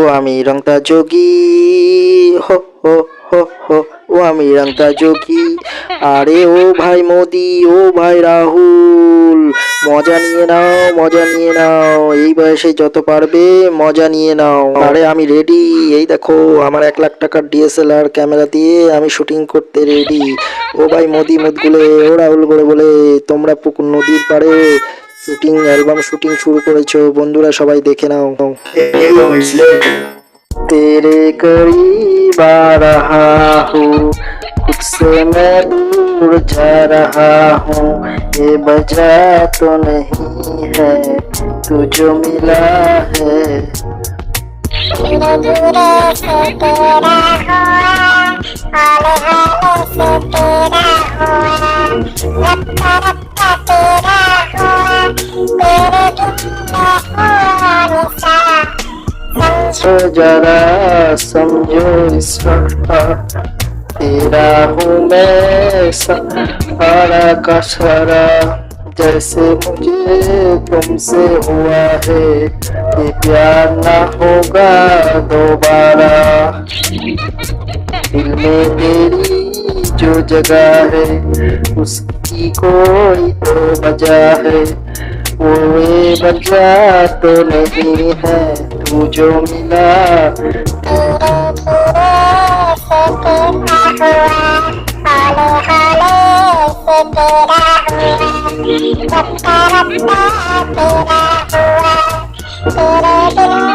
ও আমি রংটা যোগী। হো হো হো হো, ও আমি রংটা যোগী। আরে ও ভাই মোদি, ও ভাই রাহুল, মজা নিয়ে নাও, মজা নিয়ে নাও। এই বয়সে যত পারবে, মজা নিয়ে নাও। আরে আমি রেডি এই দেখো, আমার এক লাখ টাকার ডিএসএলআর ক্যামেরা দিয়ে আমি শুটিং করতে রেডি ও ভাই মোদি মুদগুলে, ও রাহুল করে বলে, তোমরা পুকুর নদীর পাড়ে শুটিং অ্যালবাম শুটিং শুরু করেছো বন্ধুরা সবাই দেখে নাও तेरे करीब आ रहा हूँ खुद से मैं दूर जा रहा हूँ ये वजह तो नहीं है तू जो मिला है दूर दूर से तेरा हुआ जरा समझो इस तेरा हूँ मैं सारा का सारा जैसे मुझे तुमसे हुआ है, ये प्यार ना होगा दोबारा। दिल में तेरी जो जगह है, उसकी कोई तो वजह है। वो वजह तो नहीं है। तू जो मिला धीरे धीरे से तेरा हुआ हाल हाल से तेरा हुआ रत्ता रत्ता तेरा हुआ तेरे बिन